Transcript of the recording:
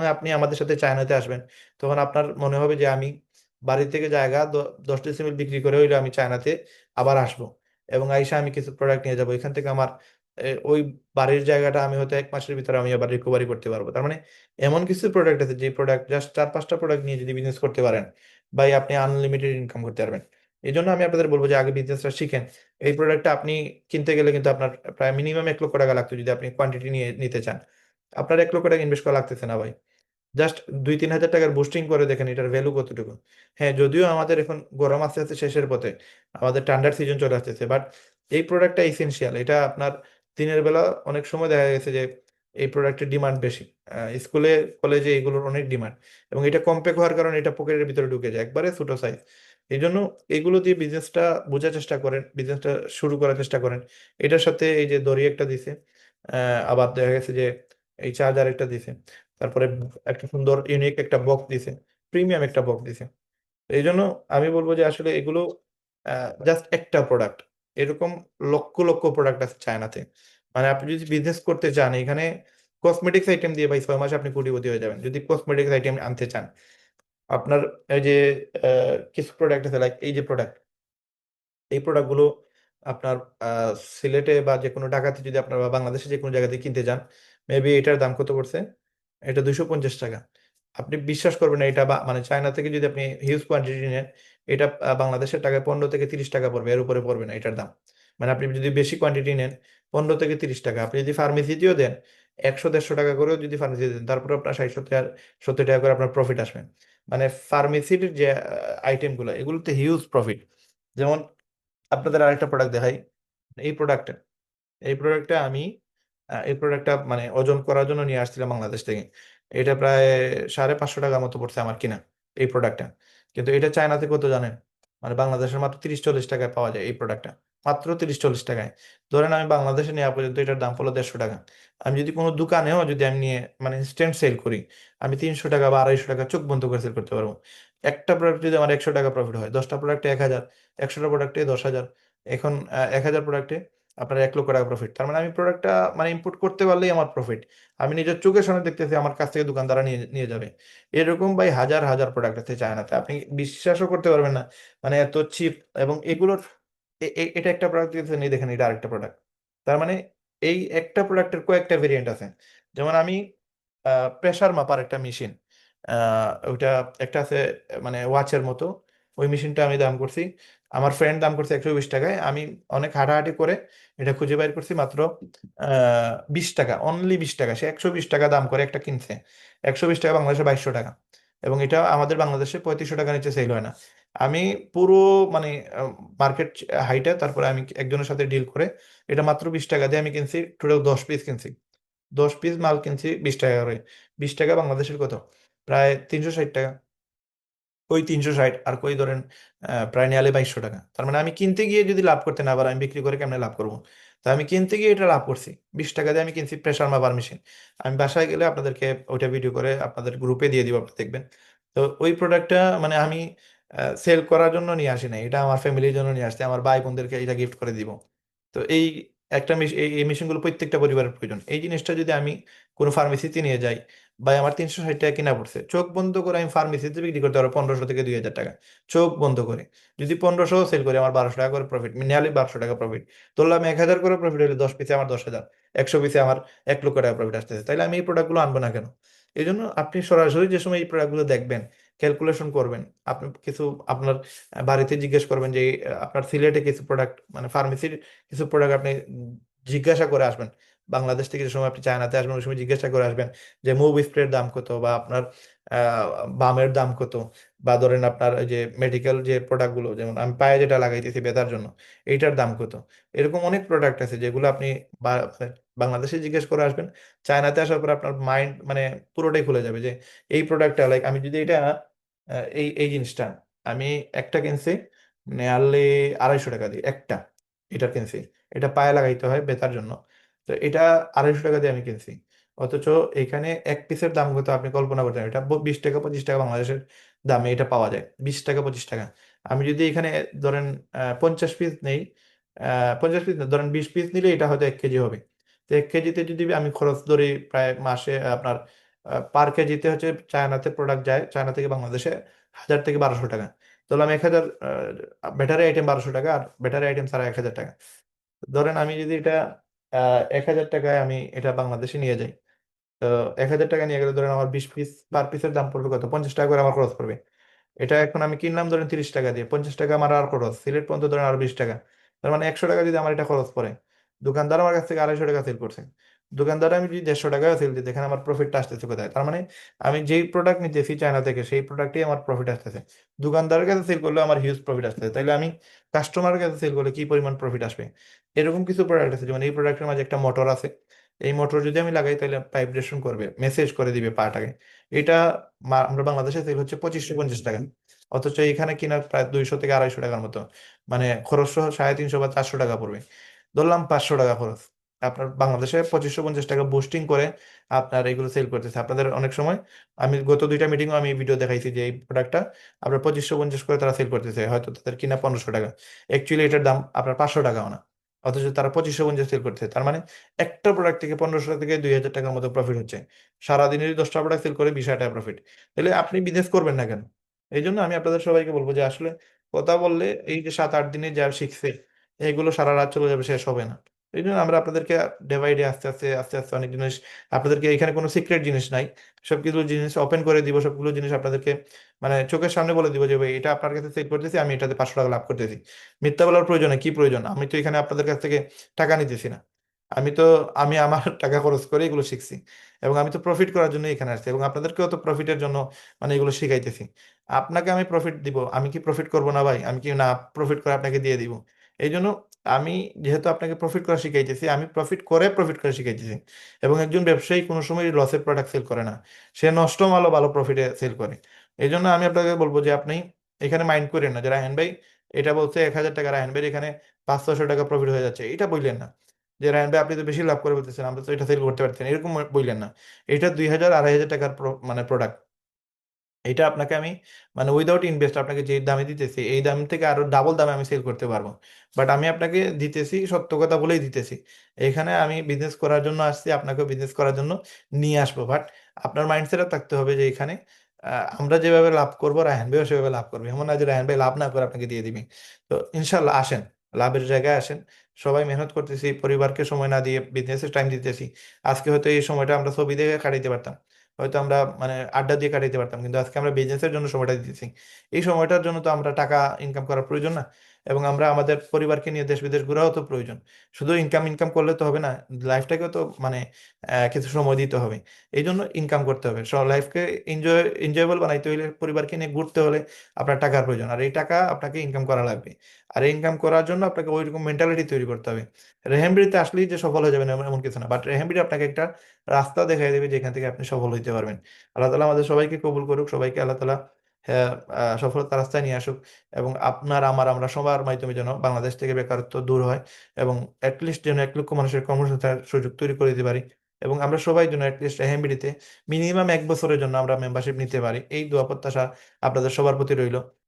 এবং আপনি আমাদের সাথে চায়নাতে আসবেন। তখন আপনার মনে হবে যে আমি বাড়ি থেকে জায়গা দশ ডিসিমেল বিক্রি করে হইলে আমি চায়নাতে আবার আসব। এবং আইসা আমি কিছু প্রোডাক্ট নিয়ে যাব। এখান থেকে আমার ওই বাড়ির জায়গাটা আমি হয়তো এক মাসের ভিতরে আমি আবার রিকভারি করতে পারব। তার মানে এমন কিছু প্রোডাক্ট আছে যে প্রোডাক্ট জাস্ট চার পাঁচটা প্রোডাক্ট নিয়ে যদি বিজনেস করতে পারেন বা আপনি আনলিমিটেড ইনকাম করতে পারবেন। এই জন্য আমি আপনাদের বলব যে আগে বিজনেসটা শিখেন। এই প্রোডাক্টটা আপনি কিনতে গেলে কিন্তু আপনার প্রায় মিনিমাম এক লক্ষ টাকা লাগতো যদি আপনি কোয়ান্টিটি নিয়ে নিতে চান। আপনার এক লক্ষ টাকা ইনভেস্ট করা লাগতেছে না ভাই। জাস্ট দুই তিন হাজার টাকার বুস্টিং করে দেখেন এটার ভ্যালু কতটুকু। হ্যাঁ যদিও আমাদের এখন গরম আস্তে আস্তে শেষের পথে, আমাদের ঠান্ডার সিজন চলে আসতেছে বাট এই প্রোডাক্টটা এসেনশিয়াল এটা আপনার দিনের বেলা অনেক সময় দেখা গেছে যে এই প্রোডাক্টের ডিমান্ড বেশি। স্কুলে কলেজে এগুলোর অনেক ডিমান্ড এবং এটা কম্প্যাক্ট হওয়ার কারণে এটা পকেটের ভিতরে ঢুকে যায়, একবারে ছোট সাইজ এই জন্য এগুলো দিয়ে বিজনেসটা বোঝার চেষ্টা করেন বিজনেসটা শুরু করার চেষ্টা করেন। এটার সাথে এই যে দড়ি একটা দিছে আবার দেখা গেছে যে এই চার্জার একটা দিছে। তারপরে একটা সুন্দর ইউনিক একটা বক্স দিছে প্রিমিয়াম একটা বক্স দিছে। এই জন্য আমি বলব যে আসলে এগুলো জাস্ট একটা প্রোডাক্ট এরকম লক্ষ লক্ষ প্রোডাক্ট আছে চায়নাতে মানে আপনি যদি বিজনেস করতে চান, এখানে কসমেটিক্স আইটেম দিয়ে ভাই ছয় মাসে আপনি কোটিপতি হয়ে যাবেন। যদি কসমেটিক্স আইটেম আনতে চান, আপনার এই যে কিছু প্রোডাক্ট আছে লাইক এই যে প্রোডাক্ট এই প্রোডাক্টগুলো আপনার সিলেটে বা যে কোনো ঢাকাতে যদি আপনার বা বাংলাদেশে যে কোনো জায়গাতে কিনতে যান মেবি এটার দাম কত পড়ছে? এটা দুশো পঞ্চাশ টাকা। আপনি বিশ্বাস করবেন এটা বা মানে চায়না থেকে যদি আপনি হিউজ কোয়ান্টিটি নেন, এটা বাংলাদেশের টাকায় পনেরো থেকে তিরিশ টাকা পড়বে, এর উপরে পড়বে না এটার দাম। মানে আপনি যদি বেশি কোয়ান্টিটি নেন, পনেরো থেকে তিরিশ টাকা। আপনি যদি ফার্মেসিতেও দেন, একশো দেড়শো টাকা করেও যদি ফার্মেসি দেন তারপরে আপনার ষাট সত্তর সত্তর টাকা করে আপনার প্রফিট আসবে। মানে ফার্মেসির যে আইটেমগুলো এগুলোতে হিউজ প্রফিট যেমন আপনাদের আরেকটা প্রোডাক্ট দেখাই, এই প্রোডাক্টটা এই প্রোডাক্টটা আমি এই প্রোডাক্টটা মানে ওজন করার জন্য নিয়ে আসছিলাম বাংলাদেশ থেকে। এটা প্রায় সাড়ে পাঁচশো টাকার মতো পড়ছে আমার কিনা এই প্রোডাক্টটা কিন্তু এটা চায়নাতে কত জানেন মানে বাংলাদেশের মাত্র তিরিশ চল্লিশ টাকায় পাওয়া যায় এই প্রোডাক্টটা মাত্র তিরিশ চল্লিশ টাকায়। ধরেন আমি বাংলাদেশে নেওয়া পর্যন্ত এটার দাম হলো দেড়শো টাকা। আমি যদি কোনো দোকানেও যদি আমি নিয়ে মানে ইনস্ট্যান্ট সেল করি, আমি তিনশো টাকা বা আড়াইশো টাকা চোখ বন্ধ করে সেল করতে পারব। একটা প্রোডাক্ট যদি আমার একশো টাকা প্রফিট হয়, দশটা প্রোডাক্টে এক হাজার, একশোটা প্রোডাক্টে দশ হাজার। এখন এক হাজার প্রোডাক্টে আপনার এক লক্ষ টাকা প্রফিট তার মানে আমি প্রোডাক্টটা মানে ইম্পোর্ট করতে পারলেই আমার প্রফিট আমি নিজের চোখের সামনে দেখতেছি, আমার কাছ থেকে দোকানদাররা নিয়ে নিয়ে যাবে। এরকম ভাই হাজার হাজার প্রোডাক্ট আছে চায়নাতে। আপনি বিশ্বাসও করতে পারবেন না। মানে এত চিপ এবং এগুলোর এটা একটা প্রোডাক্ট দিয়েছেন এই দেখেন, এটা আরেকটা প্রোডাক্ট তার মানে এই একটা প্রোডাক্টের কয়েকটা ভেরিয়েন্ট আছে। যেমন আমি প্রেশার মাপার একটা মেশিন ওইটা একটা আছে মানে ওয়াচের মতো। ওই মেশিনটা আমি দাম করছি। আমার ফ্রেন্ড দাম করছে একশো বিশ টাকায়। আমি অনেক হাঁটাহাঁটি করে এটা খুঁজে বাইর করছি মাত্র বিশ টাকা অনলি বিশ টাকা। সে একশো বিশ টাকা দাম করে একটা কিনছে। একশো বিশ টাকা বাংলাদেশে বাইশশো টাকা। এবং এটা আমাদের বাংলাদেশে পঁয়ত্রিশশো টাকা নিচে সেল হয় না। আমি পুরো মানে মার্কেট হাইটা তারপরে আমি একজনের সাথে ডিল করে এটা মাত্র বিশ টাকা দিয়ে আমি কিনছি টোটাল দশ পিস কিনছি। দশ পিস মাল কিনছি বিশ টাকা করে। বিশ টাকা বাংলাদেশের কত? প্রায় তিনশো ষাট টাকা। ওই তিনশো ষাট, আর কই ধরেন প্রায় নিয়ালে বাইশশো টাকা। তার মানে আমি কিনতে গিয়ে যদি লাভ করতে না পারি, আমি বিক্রি করে কেমনে লাভ করব? তো আমি কিনতে গিয়ে এটা লাভ করছি। বিশ টাকা দিয়ে আমি কিনছি প্রেশার মাপার মেশিন। আমি বাসায় গেলে আপনাদেরকে ওইটা ভিডিও করে আপনাদের গ্রুপে দিয়ে দিব, আপনারা দেখবেন। তো ওই প্রোডাক্টটা মানে আমি সেল করার জন্য নিয়ে আসি না এটা আমার ফ্যামিলির জন্য নিয়ে আসছি। আমার ভাই বোনদেরকে এটা গিফট করে দিব। তো এই একটা এই মেশিনগুলো প্রত্যেকটা পরিবারের প্রয়োজন। এই জিনিসটা যদি আমি কোনো ফার্মেসিতে নিয়ে যাই বা আমার তিনশো ষাট টাকা কিনা পড়ছে, চোখ বন্ধ করে আমি ফার্মেসিতে বিক্রি করতে পারব পনেরোশো থেকে দুই হাজার টাকা। চোখ বন্ধ করে। যদি পনেরোশো সেল করি, আমার বারোশো টাকা করে প্রফিট নিয়ালি বারোশো টাকা প্রফিট ধরলাম এক হাজার করে প্রফিট হলে দশ পিসে আমার দশ হাজার, একশো পিসে আমার এক লক্ষ টাকা প্রফিট আসতেছে। তাইলে আমি এই প্রোডাক্টগুলো আনব না কেন? এই জন্য আপনি সরাসরি যে সময় এই প্রোডাক্টগুলো দেখবেন ক্যালকুলেশন করবেন। আপনি কিছু আপনার বাড়িতে জিজ্ঞেস করবেন যে আপনার সিলেটে কিছু প্রোডাক্ট মানে ফার্মেসির কিছু প্রোডাক্ট আপনি জিজ্ঞাসা করে আসবেন। বাংলাদেশ থেকে যে সময় আপনি চায়নাতে আসবেন, ওই সময় জিজ্ঞাসা করে আসবেন যে, মুভ স্প্রের দাম কত বা আপনার বামের দাম কত? বা ধরেন আপনার যে মেডিকেল যে প্রোডাক্টগুলো যেমন আমি পায়ে যেটা লাগাইতেছি বেতার জন্য, এইটার দাম কত? এরকম অনেক প্রোডাক্ট আছে যেগুলো আপনি মানে বাংলাদেশে জিজ্ঞেস করে আসবেন। চায়নাতে আসার পর আপনার মাইন্ড মানে পুরোটাই খুলে যাবে যে, এই প্রোডাক্টটা লাইক আমি যদি এটা এই এই জিনিসটা। আমি একটা কিনছি নেয়ারলি আড়াইশো টাকা দিয়ে, একটা এটা কিনছি। এটা পায়ে লাগাইতে হয় ব্যথার জন্য। তো এটা আড়াইশো টাকা দিয়ে আমি কিনছি। অথচ এখানে এক পিসের দাম কত আপনি কল্পনা করতে এটা বিশ টাকা, পঁচিশ টাকা বাংলাদেশের দামে এটা পাওয়া যায়। বিশ টাকা, পঁচিশ টাকা। আমি যদি এখানে ধরেন পঞ্চাশ পিস নেই পঞ্চাশ পিস ধরেন বিশ পিস নিলে এটা হয়তো এক কেজি হবে। তো এক কেজিতে যদি আমি খরচ ধরি প্রায় মাসে আপনার পার কেজিতে হচ্ছে চায়নাতে প্রোডাক্ট যায়, চায়না থেকে বাংলাদেশে হাজার থেকে বারোশো টাকা। তাহলে আমি এক হাজার ব্যাটারি আইটেম বারোশো টাকা আর ব্যাটারি আইটেম ছাড়া এক হাজার টাকা। ধরেন আমি যদি এটা এক হাজার টাকায় আমি এটা বাংলাদেশে নিয়ে যাই, তো এক হাজার টাকা নিয়ে গেলে ধরেন আমার বিশ পিস পার পিসের দাম পড়বে কত? পঞ্চাশ টাকা করে আমার খরচ পড়বে। এটা এখন আমি কিনলাম ধরেন তিরিশ টাকা দিয়ে, পঞ্চাশ টাকা আমার আর খরচ, সিলেট পর্যন্ত ধরেন আর বিশ টাকা। তার মানে একশো টাকা যদি আমার এটা খরচ পড়ে, দোকানদার আমার কাছ থেকে আড়াইশো টাকা সেল করছে। দোকানদার আমি যদি দেড়শো টাকায় সেল দিই এখানে আমার প্রফিটটা আসতেছে কোথায়? তার মানে আমি যেই প্রোডাক্ট নিতেছি চায়না থেকে, সেই প্রোডাক্টই আমার প্রফিট আসতেছে। দোকানদারের কাছে সেল করলে আমার হিউজ প্রফিট আসতেছে। তাইলে আমি কাস্টমারের কাছে সেল করলে কি পরিমাণ প্রফিট আসবে? এরকম কিছু প্রোডাক্ট আছে, যেমন এই প্রোডাক্টের মাঝে একটা মোটর আছে। এই মোটর যদি আমি লাগাই তাহলে ভাইব্রেশন করবে মেসেজ করে দিবে পাটাকে। এটা আমরা বাংলাদেশে সেল হচ্ছে পঁচিশশো পঞ্চাশ টাকা। অথচ এখানে কিনা প্রায় দুইশো থেকে আড়াইশো টাকার মতো। মানে খরচ সহ সাড়ে তিনশো বা চারশো টাকা পড়বে। ধরলাম পাঁচশো টাকা খরচ। আপনার বাংলাদেশে পঁচিশশো পঞ্চাশ টাকা বুস্টিং করে আপনার এগুলো সেল করতেছে। আপনাদের অনেক সময় আমি গত দুইটা মিটিংও আমি ভিডিও দেখাইছি যে এই প্রোডাক্টটা আপনার পঁচিশশো পঞ্চাশ করে তারা সেল করতেছে, হয়তো তাদের কিনা পনেরোশো টাকা। অ্যাকচুয়ালি এটার দাম আপনার পাঁচশো টাকাও না। অথচ তারা পঁচিশশো পঞ্চাশ সেল করতেছে, তার মানে একটা প্রোডাক্ট থেকে পনেরোশো থেকে দুই হাজার টাকার মতো প্রফিট হচ্ছে। সারাদিনের দশটা প্রোডাক্ট সেল করে বিশ হাজার টাকা প্রফিট তাহলে আপনি বিজনেস করবেন না কেন? এই জন্য আমি আপনাদের সবাইকে বলব যে আসলে কথা বললে এই যে সাত আট দিনে যা শিখছে, এগুলো সারা রাত চলে যাবে, শেষ হবে না। এই জন্য আমরা আপনাদেরকে ডে বাই ডে আস্তে আস্তে আস্তে আস্তে অনেক জিনিস, আপনাদেরকে এখানে কোনো সিক্রেট জিনিস নাই। সবকিছু জিনিস ওপেন করে দিব, সবগুলো জিনিস আপনাদেরকে মানে চোখের সামনে বলে দিব যে, ভাই, এটা আপনার কাছে সেল করতেছি, আমি এটাতে পাঁচশো টাকা লাভ করতেছি। মিথ্যা বলার প্রয়োজনে কি প্রয়োজন? আমি তো এখানে আপনাদের কাছ থেকে টাকা নিতেছি না। আমি তো, আমি আমার টাকা খরচ করে এগুলো শিখছি এবং আমি তো প্রফিট করার জন্য এখানে আসছি এবং আপনাদেরকেও তো প্রফিটের জন্য মানে এগুলো শিখাইতেছি। আপনাকে আমি প্রফিট দিব, আমি কি প্রফিট করব না ভাই? আমি কি না প্রফিট করে আপনাকে দিয়ে দিব? এই জন্য আমি যেহেতু আপনাকে প্রফিট করা শিখাইতেছি, আমি প্রফিট করে প্রফিট করে শিখাইতেছি। এবং একজন ব্যবসায়ী কোনো সময় লসের প্রোডাক্ট সেল করে না। সে নষ্ট মালও ভালো প্রফিটে সেল করে। এই জন্য আমি আপনাকে বলব যে আপনি এখানে মাইন্ড করেন না যে, রায়হান ভাই, এটা বলছে এক হাজার টাকা, রায়হান ভাই এখানে পাঁচ ছশো টাকা প্রফিট হয়ে যাচ্ছে। এটা বললেন না। যে, রায়হান ভাই, আপনি তো বেশি লাভ করে বলতেছেন, আমরা তো এটা সেল করতে পারতেন এরকম বললেন না। এটা দুই হাজার, আড়াই হাজার টাকার মানে প্রোডাক্ট এটা আপনাকে আমি মানে উইদাউট ইনভেস্ট আপনাকে যে দামে দিতেছি, এই দাম থেকে আরও ডাবল দামে আমি সেল করতে পারব। বাট আমি আপনাকে দিতেছি, সত্য কথা বলেই দিতেছি। এখানে আমি বিজনেস করার জন্য আসছি আপনাকে বিজনেস করার জন্য নিয়ে আসব। বাট আপনার মাইন্ডসেটে থাকতে হবে যে এখানে আমরা যেভাবে লাভ করব, রায়হান ভাইও সেভাবে লাভ করবে। এমন না যে রায়হান ভাই লাভ না করে আপনাকে দিয়ে দিবি। তো ইনশাল্লাহ আসেন, লাভের জায়গায় আসেন। সবাই মেহনত করতেছি, পরিবারকে সময় না দিয়ে বিজনেসের টাইম দিতেছি। আজকে হয়তো এই সময়টা আমরা ছবি দেখে কাটাইতে পারতাম। হয়তো আমরা মানে আড্ডা দিয়ে কাটাইতে পারতাম। কিন্তু আজকে আমরা বিজনেসের জন্য সময়টা দিতেছি। এই সময়টার জন্য তো আমরা টাকা ইনকাম করার প্রয়োজন না। এবং আমরা আমাদের পরিবারকে নিয়ে দেশ বিদেশ ঘোরাও তো প্রয়োজন। শুধু ইনকাম ইনকাম করলে তো হবে না লাইফটাকেও তো মানে কিছু সময় দিতে হবে। এই জন্য ইনকাম করতে হবে। সব লাইফকে এনজয় এনজয়েবল বানাইতে হলে পরিবারকে নিয়ে ঘুরতে হলে আপনার টাকার প্রয়োজন। আর এই টাকা আপনাকে ইনকাম করা লাগবে। আর ইনকাম করার জন্য আপনাকে ওইরকম মেন্টালিটি তৈরি করতে হবে। রেহেমবিড়িতে আসলেই যে সফল হয়ে যাবেন এমন কিছু না। বাট রেহেমবিড়ি আপনাকে একটা রাস্তা দেখাই দেবে যেখান থেকে আপনি সফল হইতে পারবেন। আল্লাহ তালা আমাদের সবাইকে কবুল করুক। সবাইকে আল্লাহ তালা হ্যাঁ, আহ, সফলতার রাস্তায় নিয়ে আসুক এবং আপনার আমার আমরা সবার মাধ্যমে যেন বাংলাদেশ থেকে বেকারত্ব দূর হয় এবং অ্যাটলিস্ট যেন এক লক্ষ মানুষের কর্মসংস্থার সুযোগ তৈরি করে দিতে পারি এবং আমরা সবাই যেন অ্যাটলিস্ট এহেমবিডিতে মিনিমাম এক বছরের জন্য আমরা মেম্বারশিপ নিতে পারি। এই দোয়া প্রত্যাশা আপনাদের সবার প্রতি রইল।